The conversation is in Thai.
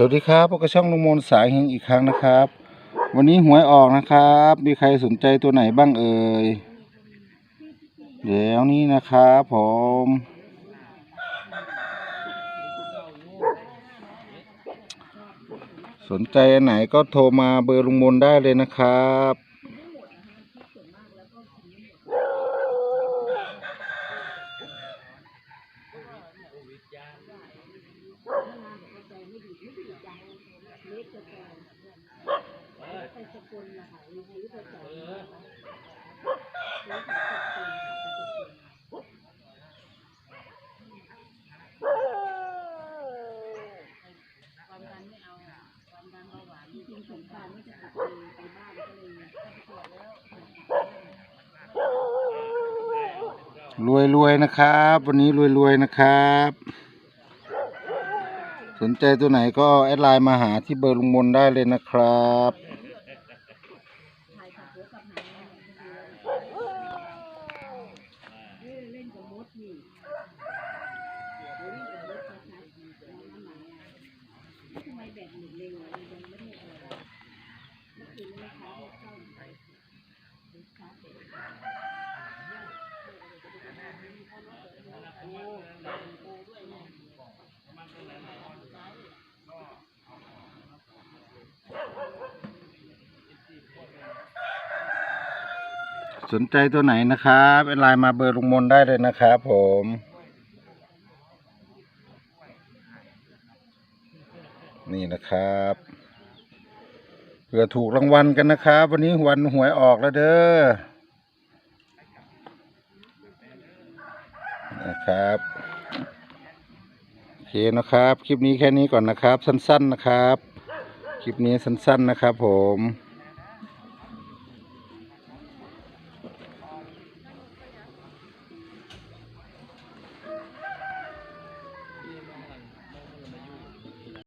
สวัสดีครับพบกับช่องลุงมนสายเฮงอีกครั้งนะครับ วันนี้หวยออกนะครับ มีใครสนใจตัวไหนบ้างเอ่ยเดี๋ยวนี้นะครับผมสนใจอันไหนก็โทรมาเบอร์ลุงมนได้เลยนะครับ รวยรวยนะครับ วันนี้รวยรวยนะครับ สนใจตัวไหนก็แอดไลน์มาหาที่เบอร์ลุงมนได้เลยนะครับ สนใจตัวไหนนะครับแอดไลน์มาเบอร์ลุงมนได้เลยนะครับผมนี่นะครับเผื่อถูกรางวัลกันนะครับ วันนี้วันหวยออกแล้วเด้อนะครับโอเคนะครับ คลิปนี้แค่นี้ก่อนนะครับ สั้น ๆนะครับ คลิปนี้สั้น ๆนะครับผม